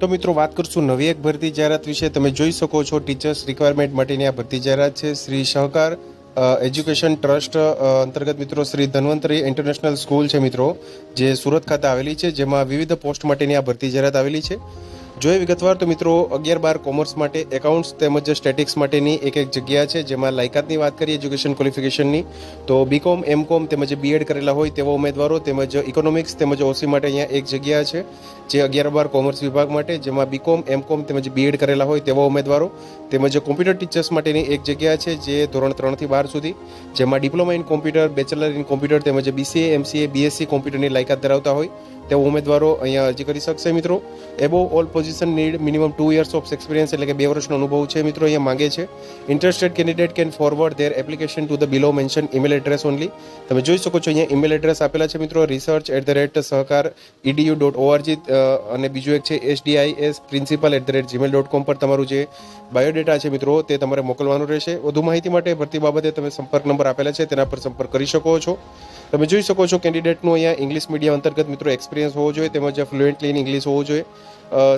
તો મિત્રો વાત કરશું નવી એક ભરતી જાહેરાત વિશે. તમે જોઈ શકો છો ટીચર્સ રિક્વાયરમેન્ટ માટેની આ ભરતી જાહેરાત છે. શ્રી સહકાર એજ્યુકેશન ટ્રસ્ટ અંતર્ગત મિત્રો શ્રી ધન્વંતરી ઇન્ટરનેશનલ સ્કૂલ છે મિત્રો, જે સુરત ખાતે આવેલી છે, જેમાં વિવિધ પોસ્ટ માટેની આ ભરતી જાહેરાત આવેલી છે. જોઈએ વિગતવાર તો મિત્રો, અગિયાર બાર કોમર્સ માટે એકાઉન્ટ્સ તેમજ સ્ટેટિક્સ માટેની એક એક જગ્યા છે, જેમાં લાયકાતની વાત કરીએ એજ્યુકેશન ક્વોલિફિકેશનની, તો બીકોમ એમકોમ તેમજ બીએડ કરેલા હોય તેવા ઉમેદવારો તેમજ ઇકોનોમિક્સ તેમજ ઓસી માટે અહીંયા એક જગ્યા છે, જે અગિયાર બાર કોમર્સ વિભાગ માટે, જેમાં બીકોમ એમકોમ તેમજ બીએડ કરેલા હોય તેવા ઉમેદવારો તેમજ કોમ્પ્યુટર ટીચર્સ માટેની એક જગ્યા છે, જે ધોરણ ત્રણથી બાર સુધી, જેમાં diploma in computer bachelor in computer તેમજ બીસીએ એમસીએ બીએસસી કોમ્પ્યુટરની લાયકાત ધરાવતા હોય તેવા ઉમેદવારો અહીંયા અરજી કરી શકશે મિત્રો. Above all position need minimum two years of experience એટલે કે બે વર્ષનો અનુભવ છે મિત્રો અહીંયા માંગે છે. Interested candidate can forward their application to the below mention email address only તમે જોઈ શકો છો અહીંયા ઇમેલ એડ્રેસ આપેલા છે મિત્રો. Research at the rate Sahakar EDU dot ORG અને બીજું એક છે SDIS principal at the rate Gmail dot com પર તમારું જે બાયોડેટા છે મિત્રો તે તમારે મોકલવાનું રહેશે. વધુ માહિતી માટે ભરતી બાબતે તમે સંપર્ક નંબર આપેલા છે તેના પર સંપર્ક કરી શકો છો. તમે જોઈ શકો છો કેન્ડિડેટનું અહીંયા ઇંગ્લિશ મીડિયમ અંતર્ગત મિત્રો એક્સપિરિયન્સ હોવો જોઈએ, તેમજ ફ્લુએન્ટલી ઇન ઇંગ્લિશ હોવું જોઈએ.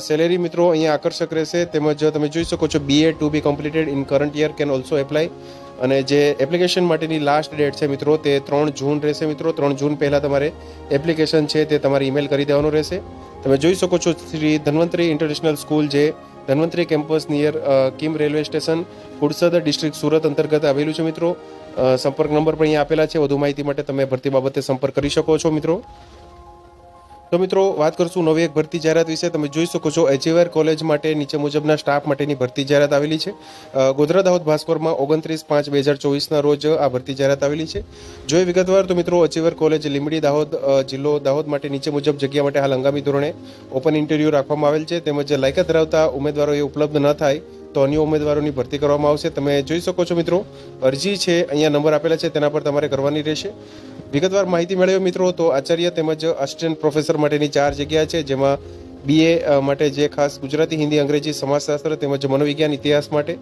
સેલેરી મિત્રો અહીંયા આકર્ષક રહેશે, તેમજ તમે જોઈ શકો છો BA to B completed in current year can also apply અને જે એપ્લિકેશન માટેની લાસ્ટ ડેટ છે મિત્રો, તે ત્રણ જૂન રહેશે મિત્રો. ત્રણ જૂન પહેલાં તમારે એપ્લિકેશન છે તે તમારે ઈમેલ કરી દેવાનું રહેશે. તમે જોઈ શકો છો, શ્રી ધન્વંતરી ઇન્ટરનેશનલ સ્કૂલ જે Dhanvantari campus near Kim railway station પુરસદ district Surat અંતર્ગત આવેલું છે મિત્રો. સંપર્ક નંબર પણ અહીંયા આપેલા છે, વધુ માહિતી માટે તમે ભરતી બાબતે સંપર્ક કરી શકો છો મિત્રો. તો મિત્રો, વાત કરશું નવી એક ભરતી જાહેરાત વિશે. તમે જોઈ શકો છો એચએવર કોલેજ માટે નીચે મુજબના સ્ટાફ માટેની ભરતી જાહેરાત આવેલી છે. ગોધરા દાહોદ ભાસ્કરમાં ઓગણત્રીસ પાંચ બે હજાર ચોવીસના રોજ આ ભરતી જાહેરાત આવેલી છે. જોઈ વિગતવાર તો મિત્રો અચીવર કોલેજ લીમડી દાહોદ જિલ્લો દાહોદ માટે નીચે મુજબ જગ્યા માટે હાલ હંગામી ધોરણે ઓપન ઇન્ટરવ્યૂ રાખવામાં આવેલ છે. તેમજ લાયકાત ધરાવતા ઉમેદવારો એ ઉપલબ્ધ ન થાય તો અન્ય ઉમેદવારોની ભરતી કરવામાં આવશે. તમે જોઈ શકો છો મિત્રો, અરજી છે, અહીંયા નંબર આપેલા છે, તેના પર તમારે કરવાની રહેશે. વિગતવાર માહિતી મેળવ્યો મિત્રો તો આચાર્ય તેમજ અસિસ્ટન્ટ પ્રોફેસર માટેની ચાર જગ્યા છે, જેમાં બીએ માટે જે ખાસ ગુજરાતી, હિન્દી, અંગ્રેજી, સમાજશાસ્ત્ર તેમજ મનોવિજ્ઞાન, ઇતિહાસ માટે.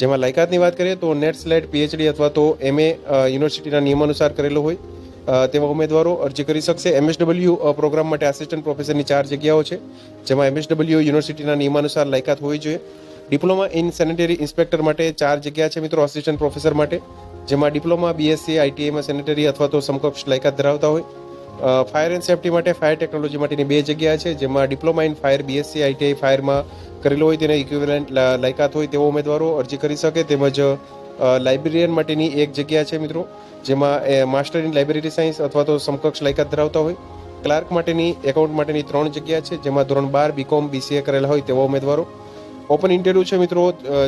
જેમાં લાયકાતની વાત કરીએ તો નેટ સ્લેટ પીએચડી અથવા તો એમએ યુનિવર્સિટીના નિયમાનુસાર કરેલો હોય. તેવા ઉમેદવારો અરજી કરી શકશે. એમએસડબલ્યુ પ્રોગ્રામ માટે આસિસ્ટન્ટ પ્રોફેસરની ચાર જગ્યાઓ છે, જેમાં એમએસડબલ્યુ યુનિવર્સિટીના નિયમાનુસાર લાયકાત હોવી જોઈએ. ડિપ્લોમા ઇન સેનેટરી ઇન્સ્પેક્ટર માટે ચાર જગ્યા છે મિત્રો આસિસ્ટન્ટ પ્રોફેસર માટે. જેમાં ડિપ્લોમા બીએસસી આઈટીઆઈમાં સેનેટરી અથવા તો સમકક્ષ લાયકાત ધરાવતા હોય. ફાયર એન્ડ સેફટી માટે ફાયર ટેકનોલોજી માટેની બે જગ્યા છે, જેમાં diploma in fire BSc ITI ફાયરમાં કરેલો હોય તેને ઇક્વિવેલન્ટ લાયકાત હોય તેવો ઉમેદવારો અરજી કરી શકે. તેમજ લાઇબ્રેરિયન માટેની એક જગ્યા છે મિત્રો, જેમાં માસ્ટર ઇન લાઇબ્રેરી સાયન્સ અથવા તો સમકક્ષ લાયકાત ધરાવતા હોય. ક્લાર્ક માટેની એકાઉન્ટ માટેની ત્રણ જગ્યા છે, જેમાં ધોરણ બાર બીકોમ બીસીએ કરેલા હોય તેવા ઉમેદવારો. ઓપન ઇન્ટરવ્યુ છે મિત્રો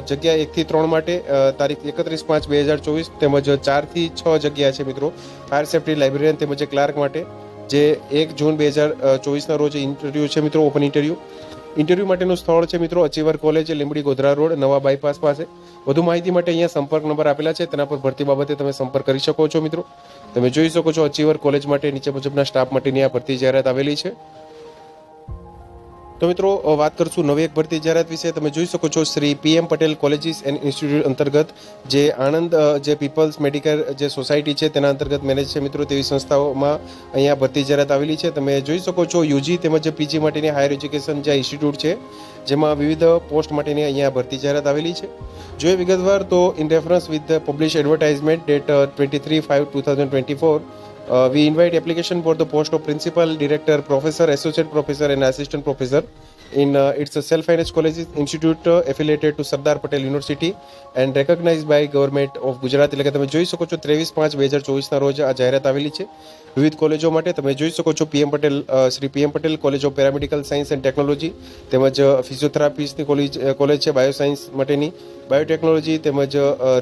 જગ્યા એકથી ત્રણ માટે તારીખ એકત્રીસ પાંચ બે હજાર ચોવીસ તેમજ ચારથી છ જગ્યા છે મિત્રો, ફાયર સેફ્ટી લાઇબ્રેરિયન તેમજ ક્લાર્ક માટે, જે એક જૂન બે હજાર ચોવીસના રોજ ઇન્ટરવ્યુ છે મિત્રો, ઓપન ઇન્ટરવ્યુ. ઇન્ટરવ્યૂ માટેનું સ્થળ છે મિત્રો, achiever college, Limbdi Godhra road, નવા બાયપાસ પાસે. વધુ માહિતી માટે અહીંયા સંપર્ક નંબર આપેલા છે, તેના પર ભરતી બાબતે તમે સંપર્ક કરી શકો છો મિત્રો. તમે જોઈ શકો છો અચીવર કોલેજ માટે નીચે મુજબના સ્ટાફ માટેની આ ભરતી જાહેરાત આવેલી છે. તો મિત્રો વાત કરશું નવી એક ભરતી જાહેરાત વિશે. તમે જોઈ શકો છો Shri PM Patel colleges and institute અંતર્ગત જે આણંદ જે પીપલ્સ મેડિકલ જે સોસાયટી છે તેના અંતર્ગત મેનેજ છે મિત્રો, તેવી સંસ્થાઓમાં અહીંયા ભરતી જાહેરાત આવેલી છે. તમે જોઈ શકો છો યુજી તેમજ પીજી માટેની હાયર એજ્યુકેશન જે ઇન્સ્ટિટ્યૂટ છે, જેમાં વિવિધ પોસ્ટ માટેની અહીંયા ભરતી જાહેરાત આવેલી છે. જોઈએ વિગતવાર તો in reference with publish advertisement date twenty three five two thousand twenty four Uh, we invite application for the post of principal, director, professor, associate professor, and assistant professor in uh, it's a self-managed college institute uh, affiliated to Sardar Patel University and recognized by government of Gujarat. એટલે કે તમે જોઈ શકો છો ત્રેવીસ પાંચ બે ચોવીસના રોજ આ જાહેરાત આવેલી છે. વિવિધ કોલેજો માટે તમે જોઈ શકો છો PM Patel Shri PM Patel college of paramedical science and technology તેમજ ફિઝિયોથેરાપિસ્ટની કોલેજ કોલેજ છે બાયોસાયન્સ માટેની. બાયોટેકનોલોજી તેમજ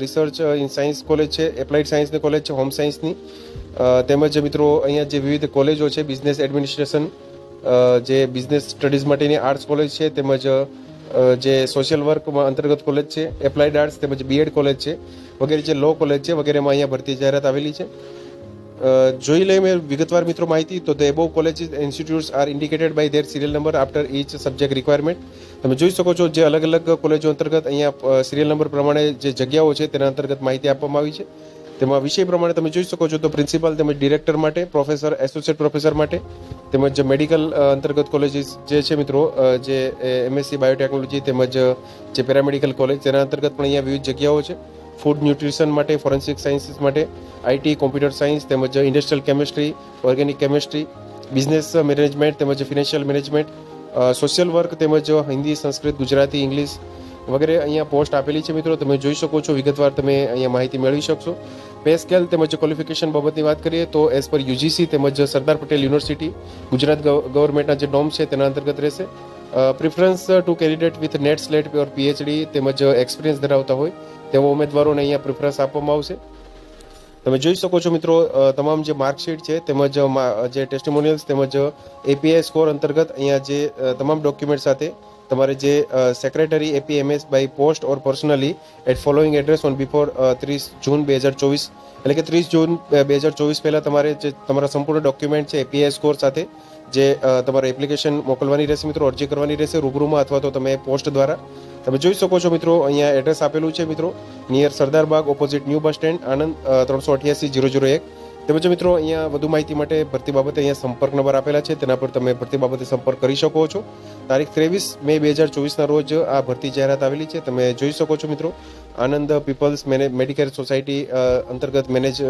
રિસર્ચ ઇન સાયન્સ કોલેજ છે એપ્લાઇડ સાયન્સની કોલેજ છે હોમ સાયન્સની તેમજ મિત્રો અહીંયા જે વિવિધ કોલેજો છે બિઝનેસ એડમિનિસ્ટ્રેશન જે બિઝનેસ સ્ટડીઝ માટેની આર્ટ્સ કોલેજ છે, તેમજ જે સોશિયલ વર્કમાં અંતર્ગત કોલેજ છે એપ્લાઇડ આર્ટ્સ તેમજ બીએડ કોલેજ છે, વગેરે જે લો કોલેજ છે, વગેરેમાં અહીંયા ભરતી જાહેરાત આવેલી છે. જોઈ લઈએ મેં વિગતવાર મિત્રો માહિતી, તો the above colleges institutes are indicated by their serial number after each subject requirement તમે જોઈ શકો છો જે અલગ અલગ કોલેજો અંતર્ગત અહીંયા સિરિયલ નંબર પ્રમાણે જે જગ્યાઓ છે, તેના અંતર્ગત માહિતી આપવામાં આવી છે. તેમાં વિષય પ્રમાણે તમે જોઈ શકો છો તો પ્રિન્સિપાલ તેમજ ડિરેક્ટર માટે પ્રોફેસર એસોસિએટ પ્રોફેસર માટે, તેમજ મેડિકલ અંતર્ગત કોલેજીસ જે છે મિત્રો જે એમએસસી બાયોટેકનોલોજી તેમજ જે પેરામેડિકલ કોલેજ તેના અંતર્ગત પણ અહીંયા વિવિધ જગ્યાઓ છે. ફૂડ ન્યુટ્રિશન માટે ફોરેન્સિક સાયન્સીસ માટે આઈટી કોમ્પ્યુટર સાયન્સ તેમજ industrial chemistry organic chemistry business management તેમજ ફિનાન્શિયલ મેનેજમેન્ટ સોશિયલ વર્ક તેમજ હિન્દી, સંસ્કૃત, ગુજરાતી ઇંગ્લિશ વગેરે અહીંયા પોસ્ટ આપેલી છે મિત્રો. તમે જોઈ શકો છો, વિગતવાર તમે અહીંયા માહિતી મેળવી શકશો. પે સ્કેલ તેમજ ક્વોલિફિકેશન બાબતની વાત કરીએ તો એઝ પર યુજીસી તેમજ સરદાર પટેલ યુનિવર્સિટી, ગુજરાત ગવર્મેન્ટના જે નોમ છે તેના અંતર્ગત રહેશે. Preference to candidate with NET SLET or PhD તેમજ એક્સપિરિયન્સ ધરાવતા હોય તેવા ઉમેદવારોને અહીંયા પ્રિફરન્સ આપવામાં આવશે. તમે જોઈ શકો છો મિત્રો તમામ જે માર્કશીટ છે તેમજ જે ટેસ્ટિમોનિયલ્સ તેમજ એપીઆઈ સ્કોર અંતર્ગત અહીંયા જે તમામ ડોક્યુમેન્ટ સાથે તમારે જે secretary APMS by post or personally at following address on before ત્રીસ જૂન બે હજાર ચોવીસ. એટલે કે ત્રીસ જૂન બે હજાર ચોવીસ પહેલાં તમારે જે, તમારા સંપૂર્ણ ડોક્યુમેન્ટ છે એપીઆઈ સ્કોર સાથે જે તમારે એપ્લિકેશન મોકલવાની રહેશે મિત્રો, અરજી કરવાની રહેશે રૂબરૂમાં અથવા તો તમે પોસ્ટ દ્વારા. તમે જોઈ શકો છો મિત્રો, અહીંયા એડ્રેસ આપેલું છે મિત્રો near Sardar Bagh opposite new bus stand Anand ત્રણસો અઠ્યાસી, જીરો જીરો એક. તેમજ મિત્રો, અહીંયા વધુ માહિતી માટે ભરતી બાબતે અહીંયા સંપર્ક નંબર આપેલા છે. તેના પર તમે ભરતી બાબતે સંપર્ક કરી શકો છો. તારીખ ત્રેવીસ મે બે હજાર ચોવીસના રોજ આ ભરતી જાહેરાત આવેલી છે. તમે જોઈ શકો છો મિત્રો, આનંદ પીપલ્સ મેડિકેર સોસાયટી અંતર્ગત મેનેજ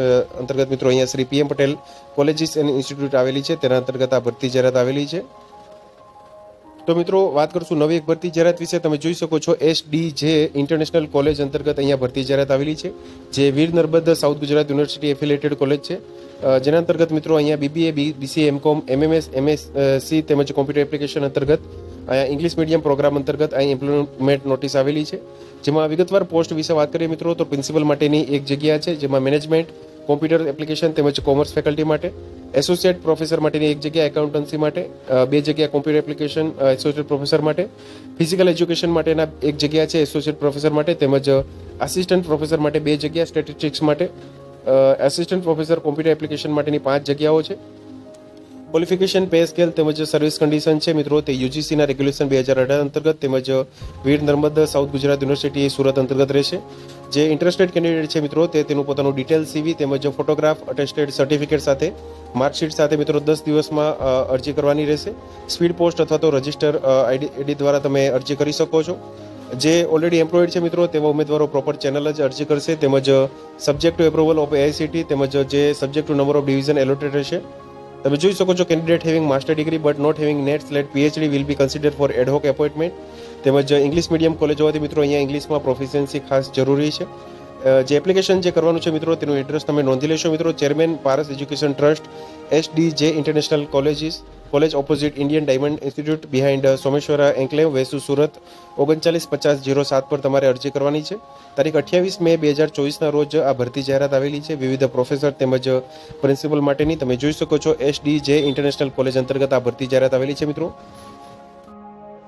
અંતર્ગત મિત્રો, અહીંયા Shri PM Patel colleges and institute આવેલી છે. તેના અંતર્ગત આ ભરતી જાહેરાત આવેલી છે. તો મિત્રો, વાત કરશું નવી એક ભરતી જાહેરાત વિશે. તમે જોઈ શકો છો S D J international college અંતર્ગત અહીંયા ભરતી જાહેરાત આવેલી છે, જે Veer Narmad south Gujarat university affiliated college છે. જેના અંતર્ગત મિત્રો, અહીંયા BBA BCA MCom MMS MSc તેમજ કોમ્પ્યુટર એપ્લિકેશન અંતર્ગત અહીંયા ઇંગ્લિશ મીડિયમ પ્રોગ્રામ અંતર્ગત અહીં એમ્પ્લોયમેન્ટ નોટિસ આવેલી છે. જેમાં વિગતવાર પોસ્ટ વિશે વાત કરીએ મિત્રો, તો પ્રિન્સિપલ માટેની એક જગ્યા છે, જેમાં મેનેજમેન્ટ કોમ્પ્યુટર એપ્લિકેશન તેમજ કોમર્સ ફેકલ્ટી માટે એસોસિએટ પ્રોફેસર માટેની એક જગ્યા એકાઉન્ટન્સી માટે બે જગ્યા કોમ્પ્યુટર એપ્લિકેશન એસોસિએટ પ્રોફેસર માટે ફિઝિકલ એજ્યુકેશન માટેના એક જગ્યા છે એસોસિએટ પ્રોફેસર માટે, તેમજ આસિસ્ટન્ટ પ્રોફેસર માટે બે જગ્યા સ્ટેટિસ્ટિક્સ માટે આસિસ્ટન્ટ પ્રોફેસર કોમ્પ્યુટર એપ્લિકેશન માટેની પાંચ જગ્યાઓ છે. ક્વોલિફિકેશન પે સ્કેલ તેમજ સર્વિસ કન્ડિશન છે. મિત્રો, તે યુજીસીના રેગ્યુલેશન બે હજાર અઢાર અંતર્ગત તેમજ વીર નર્મદ સાઉથ ગુજરાત યુનિવર્સિટી સુરત અંતર્ગત રહેશે. જે ઇન્ટરેસ્ટેડ કેન્ડિડેટ છે મિત્રો, તે તેનું પોતાનું ડિટેલ સીવી તેમજ ફોટોગ્રાફ અટેસ્ટેડ સર્ટિફિકેટ સાથે માર્કશીટ સાથે મિત્રો દસ દિવસમાં અરજી કરવાની રહેશે. સ્પીડ પોસ્ટ અથવા તો રજિસ્ટર આઈડી દ્વારા તમે અરજી કરી શકો છો. જે ઓલરેડી એમ્પ્લોઈડ છે મિત્રો, તેવા ઉમેદવારો પ્રોપર ચેનલ જ અરજી કરશે. તેમજ subject to approval of AICTE તેમજ જે subject to number of division allotted રહેશે. તમે જોઈ શકો છો candidate having master degree but not having NET SLET PhD will be consider for adhoc appointment તેમજ ઇંગ્લિશ મીડિયમ કોલેજ હોવાથી મિત્રો અહીંયા ઇંગ્લિશમાં પ્રોફિશિયન્સી ખાસ જરૂરી છે. જે એપ્લિકેશન જે કરવાનું છે મિત્રો તેનું એડ્રેસ તમે નોંધી લેશો મિત્રો. Chairman Paras education trust S D J international colleges, college opposite Indian diamond institute, behind Someshwara enclave, Vesu Surat, ઓગણચાલીસ પચાસ જીરો સાત પર તમારે અરજી કરવાની છે. તારીખ અઠ્યાવીસ મે બે હજાર ચોવીસના રોજ આ ભરતી જાહેરાત આવેલી છે. વિવિધ પ્રોફેસર તેમજ પ્રિન્સિપલ માટેની તમે જોઈ શકો છો. S D J international college અંતર્ગત આ ભરતી જાહેરાત આવેલી છે મિત્રો.